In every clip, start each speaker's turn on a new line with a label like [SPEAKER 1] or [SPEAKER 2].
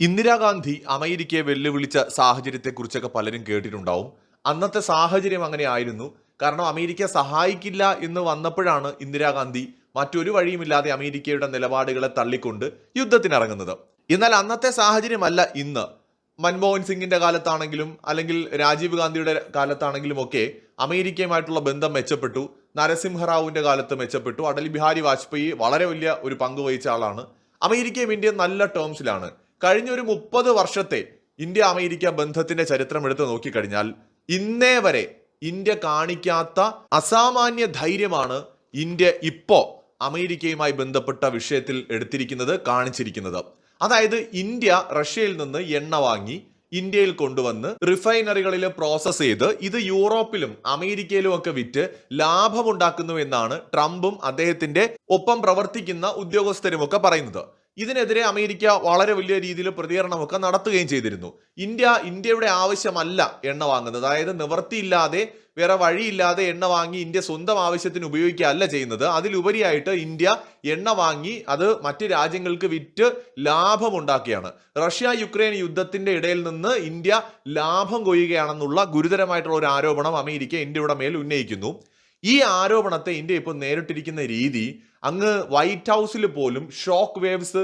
[SPEAKER 1] ഇന്ദിരാഗാന്ധി അമേരിക്കയെ വെല്ലുവിളിച്ച സാഹചര്യത്തെക്കുറിച്ചൊക്കെ പലരും കേട്ടിട്ടുണ്ടാവും. അന്നത്തെ സാഹചര്യം അങ്ങനെ ആയിരുന്നു കാരണം അമേരിക്ക സഹായിക്കില്ല എന്ന് വന്നപ്പോഴാണ് ഇന്ദിരാഗാന്ധി മറ്റൊരു വഴിയുമില്ലാതെ അമേരിക്കയുടെ നിലപാടുകളെ തള്ളിക്കൊണ്ട് യുദ്ധത്തിനിറങ്ങുന്നത്. എന്നാൽ അന്നത്തെ സാഹചര്യമല്ല ഇന്ന്. മൻമോഹൻ സിംഗിന്റെ കാലത്താണെങ്കിലും അല്ലെങ്കിൽ രാജീവ് ഗാന്ധിയുടെ കാലത്താണെങ്കിലും ഒക്കെ അമേരിക്കയുമായിട്ടുള്ള ബന്ധം മെച്ചപ്പെട്ടു. നരസിംഹറാവുവിന്റെ കാലത്ത് മെച്ചപ്പെട്ടു. അടൽ ബിഹാരി വാജ്പേയി വളരെ വലിയ ഒരു പങ്ക് വഹിച്ച ആളാണ്. അമേരിക്കയും ഇന്ത്യയും നല്ല ടേംസിലാണ് കഴിഞ്ഞ ഒരു മുപ്പത് വർഷത്തെ ഇന്ത്യ അമേരിക്ക ബന്ധത്തിന്റെ ചരിത്രം എടുത്തു നോക്കിക്കഴിഞ്ഞാൽ ഇന്നേ വരെ ഇന്ത്യ കാണിക്കാത്ത അസാമാന്യ ധൈര്യമാണ് ഇന്ത്യ ഇപ്പോ അമേരിക്കയുമായി ബന്ധപ്പെട്ട വിഷയത്തിൽ എടുത്തിരിക്കുന്നത് കാണിച്ചിരിക്കുന്നത്. അതായത് ഇന്ത്യ റഷ്യയിൽ നിന്ന് എണ്ണ വാങ്ങി ഇന്ത്യയിൽ കൊണ്ടുവന്ന് റിഫൈനറികളിൽ പ്രോസസ് ചെയ്ത് ഇത് യൂറോപ്പിലും അമേരിക്കയിലും ഒക്കെ വിറ്റ് ലാഭമുണ്ടാക്കുന്നു എന്നാണ് ട്രംപും അദ്ദേഹത്തിന്റെ ഒപ്പം പ്രവർത്തിക്കുന്ന ഉദ്യോഗസ്ഥരും ഒക്കെ പറയുന്നത്. ഇതിനെതിരെ അമേരിക്ക വളരെ വലിയ രീതിയിൽ പ്രതികരണമൊക്കെ നടത്തുകയും ചെയ്തിരുന്നു. ഇന്ത്യ ഇന്ത്യയുടെ ആവശ്യമല്ല എണ്ണ വാങ്ങുന്നത്. അതായത് നിവർത്തിയില്ലാതെ വേറെ വഴിയില്ലാതെ എണ്ണ വാങ്ങി ഇന്ത്യ സ്വന്തം ആവശ്യത്തിന് ഉപയോഗിക്കുകയല്ല ചെയ്യുന്നത്. അതിലുപരിയായിട്ട് ഇന്ത്യ എണ്ണ വാങ്ങി അത് മറ്റ് രാജ്യങ്ങൾക്ക് വിറ്റ് ലാഭമുണ്ടാക്കുകയാണ്. റഷ്യ യുക്രൈൻ യുദ്ധത്തിന്റെ ഇടയിൽ നിന്ന് ഇന്ത്യ ലാഭം കൊയ്യുകയാണെന്നുള്ള ഗുരുതരമായിട്ടുള്ള ഒരു ആരോപണം അമേരിക്ക ഇന്ത്യയുടെ മേൽ ഉന്നയിക്കുന്നു. ഈ ആരോപണത്തെ ഇന്ത്യ ഇപ്പോൾ നേരിട്ടിരിക്കുന്ന രീതി അങ്ങ് വൈറ്റ് ഹൗസിൽ പോലും ഷോക്ക് വേവ്സ്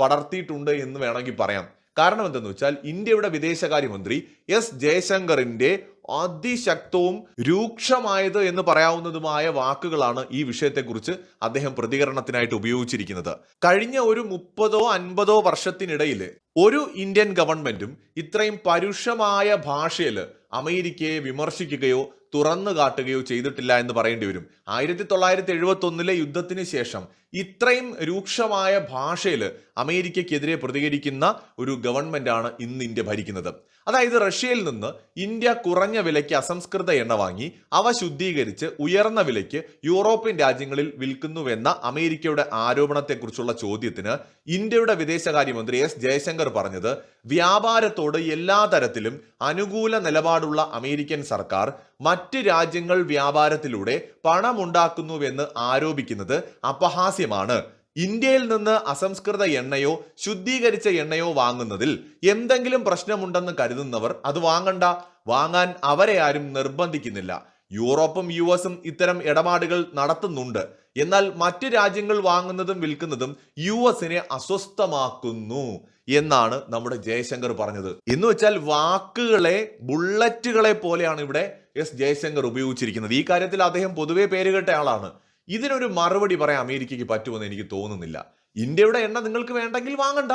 [SPEAKER 1] പടർത്തിയിട്ടുണ്ട് എന്ന് വേണമെങ്കിൽ പറയാം. കാരണം എന്തെന്ന് വെച്ചാൽ ഇന്ത്യയുടെ വിദേശകാര്യമന്ത്രി എസ് ജയശങ്കറിന്റെ അതിശക്തവും രൂക്ഷമായത് എന്ന് പറയാവുന്നതുമായ വാക്കുകളാണ് ഈ വിഷയത്തെക്കുറിച്ച് അദ്ദേഹം പ്രതികരണത്തിനായിട്ട് ഉപയോഗിച്ചിരിക്കുന്നത്. കഴിഞ്ഞ ഒരു മുപ്പതോ അൻപതോ വർഷത്തിനിടയിൽ ഒരു ഇന്ത്യൻ ഗവൺമെന്റും ഇത്രയും പരുഷമായ ഭാഷയിൽ അമേരിക്കയെ വിമർശിക്കുകയോ തുറന്നു കാട്ടുകയോ ചെയ്തിട്ടില്ല എന്ന് പറയേണ്ടി വരും. ആയിരത്തി തൊള്ളായിരത്തി എഴുപത്തി ഒന്നിലെ യുദ്ധത്തിന് ശേഷം ഇത്രയും രൂക്ഷമായ ഭാഷയിൽ അമേരിക്കയ്ക്കെതിരെ പ്രതികരിക്കുന്ന ഒരു ഗവൺമെന്റാണ് ഇന്ന് ഇന്ത്യ ഭരിക്കുന്നത്. അതായത് റഷ്യയിൽ നിന്ന് ഇന്ത്യ കുറഞ്ഞ വിലയ്ക്ക് അസംസ്കൃത എണ്ണ വാങ്ങി അവ ശുദ്ധീകരിച്ച് ഉയർന്ന വിലയ്ക്ക് യൂറോപ്യൻ രാജ്യങ്ങളിൽ വിൽക്കുന്നുവെന്ന അമേരിക്കയുടെ ആരോപണത്തെക്കുറിച്ചുള്ള ചോദ്യത്തിന് ഇന്ത്യയുടെ വിദേശകാര്യമന്ത്രി എസ് ജയശങ്കർ പറഞ്ഞത് വ്യാപാരത്തോട് എല്ലാ തരത്തിലും അനുകൂല നിലപാടുള്ള അമേരിക്കൻ സർക്കാർ മറ്റ് രാജ്യങ്ങൾ വ്യാപാരത്തിലൂടെ പണമുണ്ടാക്കുന്നുവെന്ന് ആരോപിക്കുന്നത് അപഹാസ്യമാണ്. ഇന്ത്യയിൽ നിന്ന് അസംസ്കൃത എണ്ണയോ ശുദ്ധീകരിച്ച എണ്ണയോ വാങ്ങുന്നതിൽ എന്തെങ്കിലും പ്രശ്നമുണ്ടെന്ന് കരുതുന്നവർ അത് വാങ്ങണ്ട. വാങ്ങാൻ അവരെ ആരും നിർബന്ധിക്കുന്നില്ല. യൂറോപ്പും യു എസും ഇത്തരം ഇടപാടുകൾ നടത്തുന്നുണ്ട്. എന്നാൽ മറ്റു രാജ്യങ്ങൾ വാങ്ങുന്നതും വിൽക്കുന്നതും യു എസിനെ അസ്വസ്ഥമാക്കുന്നു എന്നാണ് നമ്മുടെ ജയശങ്കർ പറഞ്ഞത്. എന്ന് വെച്ചാൽ വാക്കുകളെ ബുള്ളറ്റുകളെ പോലെയാണ് ഇവിടെ എസ് ജയശങ്കർ ഉപയോഗിച്ചിരിക്കുന്നത്. ഈ കാര്യത്തിൽ അദ്ദേഹം പൊതുവെ പേരുകെട്ട ആളാണ്. ഇതിനൊരു മറുപടി പറയാൻ അമേരിക്കയ്ക്ക് പറ്റുമെന്ന് എനിക്ക് തോന്നുന്നില്ല. ഇന്ത്യയുടെ എണ്ണ നിങ്ങൾക്ക് വേണ്ടെങ്കിൽ വാങ്ങണ്ട.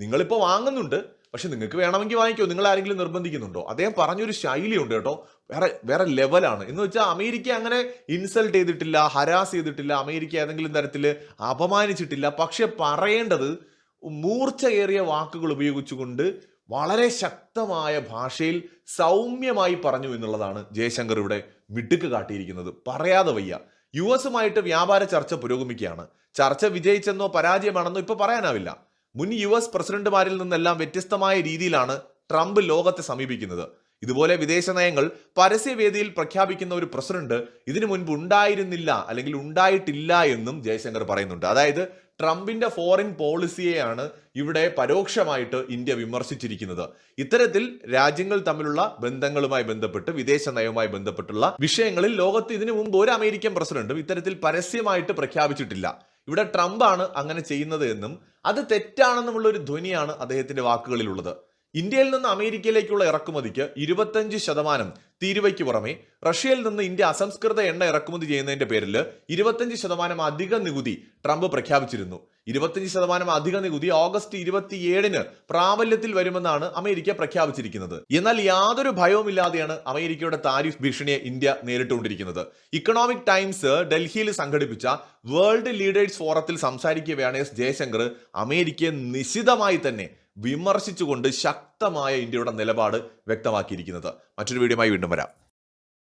[SPEAKER 1] നിങ്ങളിപ്പോൾ വാങ്ങുന്നുണ്ട് പക്ഷെ നിങ്ങൾക്ക് വേണമെങ്കിൽ വാങ്ങിക്കോ. നിങ്ങൾ ആരെങ്കിലും നിർബന്ധിക്കുന്നുണ്ടോ? അദ്ദേഹം പറഞ്ഞൊരു ശൈലിയുണ്ട് കേട്ടോ. വേറെ വേറെ ലെവലാണ്. എന്ന് വെച്ചാൽ അമേരിക്ക അങ്ങനെ ഇൻസൾട്ട് ചെയ്തിട്ടില്ല ഹരാസ് ചെയ്തിട്ടില്ല അമേരിക്ക ഏതെങ്കിലും തരത്തിൽ അപമാനിച്ചിട്ടില്ല. പക്ഷെ പറയേണ്ടത് മൂർച്ചയേറിയ വാക്കുകൾ ഉപയോഗിച്ചുകൊണ്ട് വളരെ ശക്തമായ ഭാഷയിൽ സൗമ്യമായി പറഞ്ഞു എന്നുള്ളതാണ് ജയശങ്കർ ഇവിടെ മിടുക്ക് കാട്ടിയിരിക്കുന്നത്. പറയാതെ വയ്യ. യു എസുമായിട്ട് വ്യാപാര ചർച്ച പുരോഗമിക്കുകയാണ്. ചർച്ച വിജയിച്ചെന്നോ പരാജയമാണെന്നോ ഇപ്പൊ പറയാനാവില്ല. മുൻ യു എസ് പ്രസിഡന്റുമാരിൽ നിന്നെല്ലാം വ്യത്യസ്തമായ രീതിയിലാണ് ട്രംപ് ലോകത്തെ സമീപിക്കുന്നത്. ഇതുപോലെ വിദേശ നയങ്ങൾ പരസ്യവേദിയിൽ പ്രഖ്യാപിക്കുന്ന ഒരു പ്രസിഡന്റ് ഇതിനു മുൻപ് ഉണ്ടായിരുന്നില്ല അല്ലെങ്കിൽ ഉണ്ടായിട്ടില്ല എന്നും ജയശങ്കർ പറയുന്നുണ്ട്. അതായത് ട്രംപിന്റെ ഫോറിൻ പോളിസിയെയാണ് ഇവിടെ പരോക്ഷമായിട്ട് ഇന്ത്യ വിമർശിച്ചിരിക്കുന്നത്. ഇത്തരത്തിൽ രാജ്യങ്ങൾ തമ്മിലുള്ള ബന്ധങ്ങളുമായി ബന്ധപ്പെട്ട് വിദേശ നയവുമായി ബന്ധപ്പെട്ടുള്ള വിഷയങ്ങളിൽ ലോകത്ത് ഇതിനു മുമ്പ് ഒരു അമേരിക്കൻ പ്രസിഡന്റും ഇത്തരത്തിൽ പരസ്യമായിട്ട് പ്രഖ്യാപിച്ചിട്ടില്ല. ഇവിടെ ട്രംപാണ് അങ്ങനെ ചെയ്യുന്നത് എന്നും അത് തെറ്റാണെന്നുമുള്ള ഒരു ധ്വനിയാണ് അദ്ദേഹത്തിന്റെ വാക്കുകളിലുള്ളത്. ഇന്ത്യയിൽ നിന്ന് അമേരിക്കയിലേക്കുള്ള ഇറക്കുമതിക്ക് ഇരുപത്തഞ്ച് ശതമാനം തീരുവയ്ക്ക് പുറമെ റഷ്യയിൽ നിന്ന് ഇന്ത്യ അസംസ്കൃത എണ്ണ ഇറക്കുമതി ചെയ്യുന്നതിന്റെ പേരിൽ ഇരുപത്തഞ്ച് ശതമാനം അധിക നികുതി ട്രംപ് പ്രഖ്യാപിച്ചിരുന്നു. ഇരുപത്തഞ്ച് ശതമാനം അധിക നികുതി ഓഗസ്റ്റ് ഇരുപത്തിയേഴിന് പ്രാബല്യത്തിൽ വരുമെന്നാണ് അമേരിക്ക പ്രഖ്യാപിച്ചിരിക്കുന്നത്. എന്നാൽ യാതൊരു ഭയവുമില്ലാതെയാണ് അമേരിക്കയുടെ താരിഫ് ഭീഷണിയെ ഇന്ത്യ നേരിട്ടുകൊണ്ടിരിക്കുന്നത്. ഇക്കണോമിക് ടൈംസ് ഡൽഹിയിൽ സംഘടിപ്പിച്ച വേൾഡ് ലീഡേഴ്സ് ഫോറത്തിൽ സംസാരിക്കുകയാണ് എസ് ജയശങ്കർ. അമേരിക്കയെ നിശിതമായി തന്നെ വിമർശിച്ചുകൊണ്ട് ശക്തമായ ഇന്ത്യയുടെ നിലപാട് വ്യക്തമാക്കിയിരിക്കുന്നത്. മറ്റൊരു വീഡിയോയുമായി വീണ്ടും വരാം.